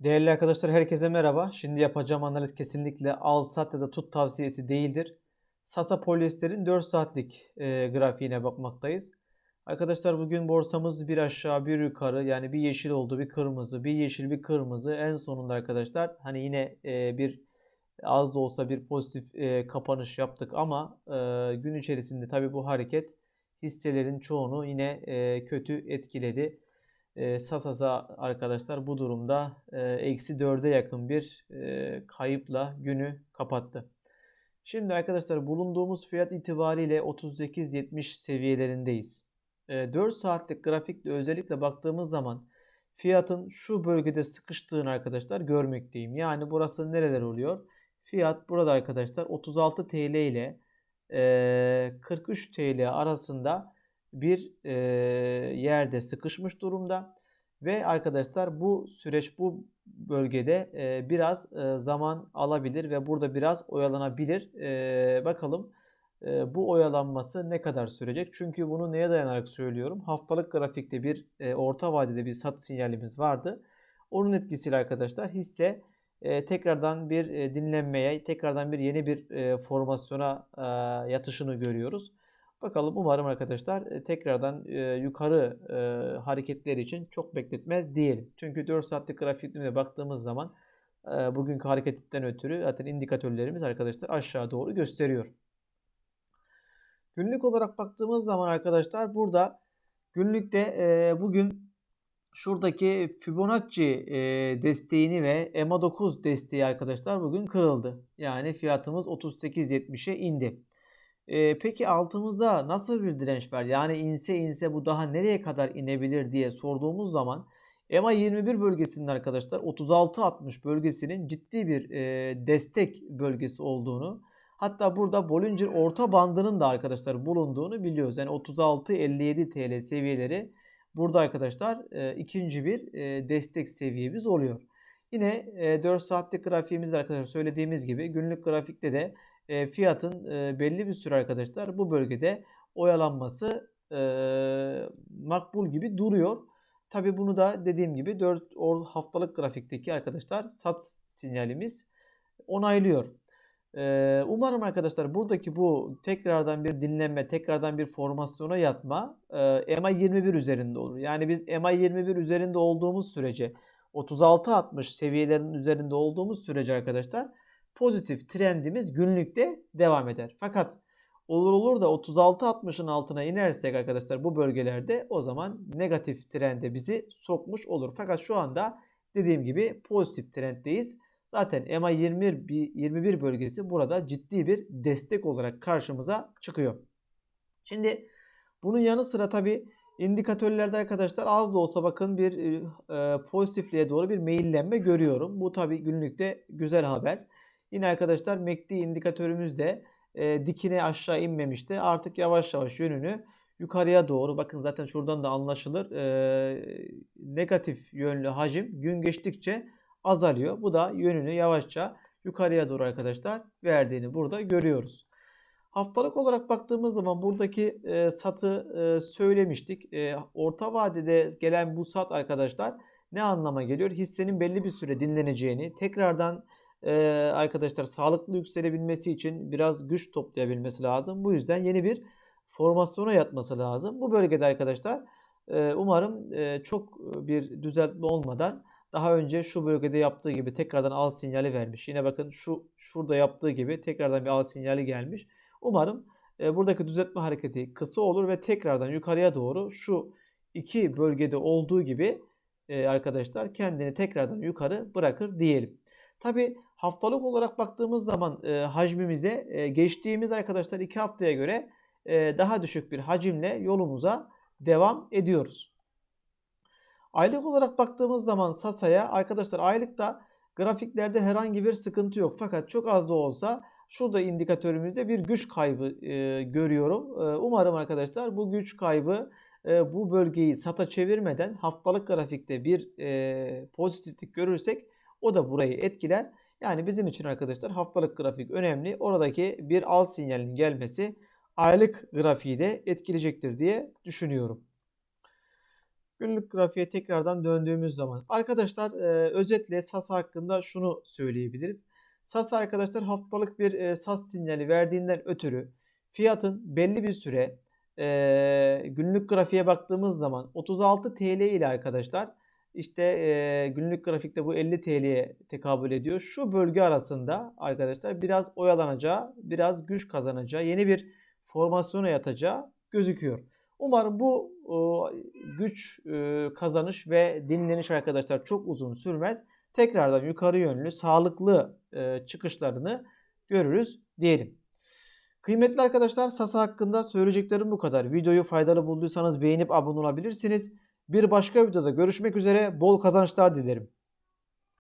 Değerli arkadaşlar herkese merhaba. Şimdi yapacağım analiz kesinlikle al sat ya da tut tavsiyesi değildir. Sasa Polyester'in 4 saatlik e, grafiğine bakmaktayız. Arkadaşlar bugün borsamız bir aşağı bir yukarı yani bir yeşil oldu bir kırmızı bir yeşil bir kırmızı en sonunda arkadaşlar hani yine e, bir az da olsa bir pozitif e, kapanış yaptık ama e, gün içerisinde tabi bu hareket hisselerin çoğunu yine e, kötü etkiledi. E, Sasasa arkadaşlar bu durumda e, eksi 4'e yakın bir e, kayıpla günü kapattı. Şimdi arkadaşlar bulunduğumuz fiyat itibariyle 38.70 seviyelerindeyiz. E, 4 saatlik grafikle özellikle baktığımız zaman fiyatın şu bölgede sıkıştığını arkadaşlar görmekteyim. Yani burası nereler oluyor? Fiyat burada arkadaşlar 36 TL ile e, 43 TL arasında bir e, yerde sıkışmış durumda. Ve arkadaşlar bu süreç bu bölgede e, biraz e, zaman alabilir ve burada biraz oyalanabilir. E, bakalım e, bu oyalanması ne kadar sürecek? Çünkü bunu neye dayanarak söylüyorum? Haftalık grafikte bir e, orta vadede bir sat sinyalimiz vardı. Onun etkisiyle arkadaşlar hisse e, tekrardan bir e, dinlenmeye, tekrardan bir yeni bir e, formasyona e, yatışını görüyoruz. Bakalım umarım arkadaşlar e, tekrardan e, yukarı e, hareketler için çok bekletmez diyelim. Çünkü 4 saatlik grafiklerine baktığımız zaman e, bugünkü hareketten ötürü zaten indikatörlerimiz arkadaşlar aşağı doğru gösteriyor. Günlük olarak baktığımız zaman arkadaşlar burada günlükte e, bugün şuradaki Fibonacci desteğini ve EMA 9 desteği arkadaşlar bugün kırıldı. Yani fiyatımız 38.70'e indi. E, peki altımızda nasıl bir direnç var? Yani inse inse bu daha nereye kadar inebilir diye sorduğumuz zaman EMA 21 bölgesinin arkadaşlar 36-60 bölgesinin ciddi bir e, destek bölgesi olduğunu hatta burada Bollinger orta bandının da arkadaşlar bulunduğunu biliyoruz. Yani 36-57 TL seviyeleri burada arkadaşlar e, ikinci bir e, destek seviyemiz oluyor. Yine e, 4 saatlik grafiğimizde arkadaşlar söylediğimiz gibi günlük grafikte de e, fiyatın e, belli bir süre arkadaşlar bu bölgede oyalanması e, makbul gibi duruyor. Tabi bunu da dediğim gibi 4 haftalık grafikteki arkadaşlar sat sinyalimiz onaylıyor. E, umarım arkadaşlar buradaki bu tekrardan bir dinlenme, tekrardan bir formasyona yatma e, MA 21 üzerinde olur. Yani biz MA 21 üzerinde olduğumuz sürece 36-60 seviyelerinin üzerinde olduğumuz sürece arkadaşlar pozitif trendimiz günlükte devam eder. Fakat olur olur da 36-60'ın altına inersek arkadaşlar bu bölgelerde o zaman negatif trende bizi sokmuş olur. Fakat şu anda dediğim gibi pozitif trenddeyiz. Zaten EMA 21, 21 bölgesi burada ciddi bir destek olarak karşımıza çıkıyor. Şimdi bunun yanı sıra tabi indikatörlerde arkadaşlar az da olsa bakın bir e, pozitifliğe doğru bir meyillenme görüyorum. Bu tabi günlükte güzel haber. Yine arkadaşlar MACD indikatörümüz de e, dikine aşağı inmemişti. Artık yavaş yavaş yönünü yukarıya doğru bakın zaten şuradan da anlaşılır e, negatif yönlü hacim gün geçtikçe azalıyor. Bu da yönünü yavaşça yukarıya doğru arkadaşlar verdiğini burada görüyoruz. Haftalık olarak baktığımız zaman buradaki e, satı e, söylemiştik. E, orta vadede gelen bu sat arkadaşlar ne anlama geliyor? Hissenin belli bir süre dinleneceğini, tekrardan e, arkadaşlar sağlıklı yükselebilmesi için biraz güç toplayabilmesi lazım. Bu yüzden yeni bir formasyona yatması lazım. Bu bölgede arkadaşlar e, umarım e, çok bir düzeltme olmadan daha önce şu bölgede yaptığı gibi tekrardan al sinyali vermiş. Yine bakın şu şurada yaptığı gibi tekrardan bir al sinyali gelmiş. Umarım e, buradaki düzeltme hareketi kısa olur ve tekrardan yukarıya doğru şu iki bölgede olduğu gibi e, arkadaşlar kendini tekrardan yukarı bırakır diyelim. Tabi haftalık olarak baktığımız zaman e, hacmimize e, geçtiğimiz arkadaşlar 2 haftaya göre e, daha düşük bir hacimle yolumuza devam ediyoruz. Aylık olarak baktığımız zaman Sasa'ya arkadaşlar aylıkta grafiklerde herhangi bir sıkıntı yok. Fakat çok az da olsa şurada indikatörümüzde bir güç kaybı e, görüyorum. E, umarım arkadaşlar bu güç kaybı e, bu bölgeyi sata çevirmeden haftalık grafikte bir e, pozitiflik görürsek o da burayı etkiler. Yani bizim için arkadaşlar haftalık grafik önemli. Oradaki bir al sinyalinin gelmesi aylık grafiği de etkileyecektir diye düşünüyorum. Günlük grafiğe tekrardan döndüğümüz zaman arkadaşlar e, özetle Sasa hakkında şunu söyleyebiliriz. Sasa arkadaşlar haftalık bir e, SAS sinyali verdiğinden ötürü fiyatın belli bir süre e, günlük grafiğe baktığımız zaman 36 TL ile arkadaşlar işte e, günlük grafikte bu 50 TL'ye tekabül ediyor. Şu bölge arasında arkadaşlar biraz oyalanacağı, biraz güç kazanacağı, yeni bir formasyona yatacağı gözüküyor. Umarım bu e, güç e, kazanış ve dinleniş arkadaşlar çok uzun sürmez. Tekrardan yukarı yönlü sağlıklı e, çıkışlarını görürüz diyelim. Kıymetli arkadaşlar Sasa hakkında söyleyeceklerim bu kadar. Videoyu faydalı bulduysanız beğenip abone olabilirsiniz. Bir başka videoda görüşmek üzere. Bol kazançlar dilerim.